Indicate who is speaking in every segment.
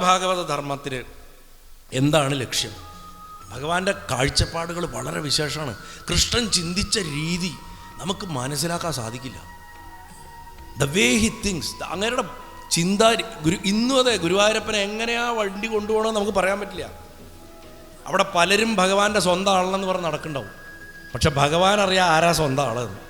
Speaker 1: ഭാഗവത ധർമ്മത്തിന് എന്താണ് ലക്ഷ്യം? ഭഗവാന്റെ കാഴ്ചപ്പാടുകൾ വളരെ വിശേഷമാണ്. കൃഷ്ണൻ ചിന്തിച്ച രീതി നമുക്ക് മനസ്സിലാക്കാൻ സാധിക്കില്ല. ദ വേ ഹി തിങ്സ് അങ്ങയുടെ ചിന്ത ഗുരു ഇന്നും അതെ ഗുരുവായൂരപ്പനെ എങ്ങനെയാ വണ്ടി കൊണ്ടുപോകണമെന്ന് നമുക്ക് പറയാൻ പറ്റില്ല. അവിടെ പലരും ഭഗവാന്റെ സ്വന്തം ആളെന്ന് പറഞ്ഞ് നടക്കുന്നുണ്ടാവും. പക്ഷെ ഭഗവാൻ അറിയാം ആരാ സ്വന്തം ആളെന്ന്.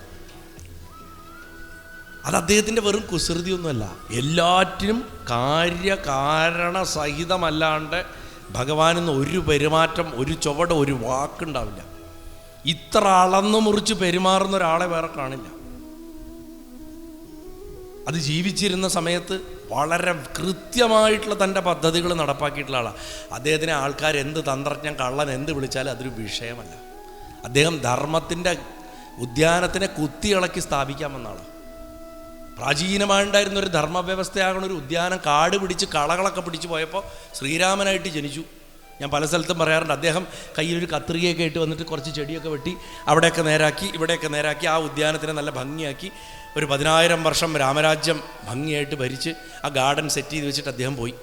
Speaker 1: അത് അദ്ദേഹത്തിന്റെ വെറും കുസൃതിയൊന്നുമല്ല. എല്ലാറ്റിനും കാര്യകാരണ സഹിതമല്ലാണ്ട് ഭഗവാനെന്ന് ഒരു പെരുമാറ്റം ഒരു ചുവട് ഒരു വാക്കുണ്ടാവില്ല. ഇത്ര അളന്നു മുറിച്ച് പെരുമാറുന്ന ഒരാളെ വേറെ കാണില്ല. അത് ജീവിച്ചിരുന്ന സമയത്ത് വളരെ കൃത്യമായിട്ടുള്ള തന്റെ പദ്ധതികൾ നടപ്പാക്കിയിട്ടുള്ള ആളാണ് അദ്ദേഹത്തിനെ ആൾക്കാർ എന്ത് തന്ത്രജ്ഞൻ കള്ളൻ എന്ത് വിളിച്ചാലും അതൊരു വിഷയമല്ല. അദ്ദേഹം ധർമ്മത്തിന്റെ ഉദ്യാനത്തിനെ കുത്തിയിളക്കി സ്ഥാപിക്കാൻ പ്രാചീനമായിട്ടുണ്ടായിരുന്ന ഒരു ധർമ്മവ്യവസ്ഥയാകണ ഒരു ഉദ്യാനം കാട് പിടിച്ച് കളകളൊക്കെ പിടിച്ച് പോയപ്പോൾ ശ്രീരാമനായിട്ട് ജനിച്ചു. ഞാൻ പല സ്ഥലത്തും പറയാറുണ്ട് അദ്ദേഹം കയ്യിലൊരു കത്രികയൊക്കെ ഇട്ട് വന്നിട്ട് കുറച്ച് ചെടിയൊക്കെ വെട്ടി അവിടെയൊക്കെ നേരാക്കി ഇവിടെയൊക്കെ നേരാക്കി ആ ഉദ്യാനത്തിനെ നല്ല ഭംഗിയാക്കി. ഒരു പതിനായിരം വർഷം രാമരാജ്യം ഭംഗിയായിട്ട് ഭരിച്ച് ആ ഗാർഡൻ സെറ്റ് ചെയ്ത് വെച്ചിട്ട് അദ്ദേഹം പോയി.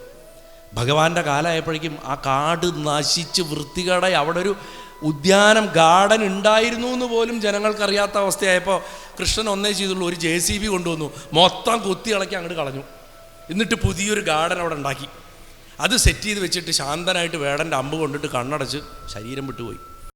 Speaker 1: ഭഗവാന്റെ കാലമായപ്പോഴേക്കും ആ കാട് നശിച്ച് വൃത്തികേടായി. അവിടെ ഒരു ഉദ്യാനം ഗാർഡൻ ഉണ്ടായിരുന്നു എന്ന് പോലും ജനങ്ങൾക്കറിയാത്ത അവസ്ഥയായപ്പോൾ കൃഷ്ണൻ ഒന്നേ ചെയ്തുള്ളൂ ഒരു ജെ സി ബി കൊണ്ടുവന്നു. മൊത്തം കുത്തി ഇളക്കി അങ്ങോട്ട് കളഞ്ഞു. എന്നിട്ട് പുതിയൊരു ഗാർഡൻ അവിടെ ഉണ്ടാക്കി. അത് സെറ്റ് ചെയ്ത് വെച്ചിട്ട് ശാന്തനായിട്ട് വേടന്റെ അമ്പ് കൊണ്ടിട്ട് കണ്ണടച്ച് ശരീരം വിട്ടുപോയി.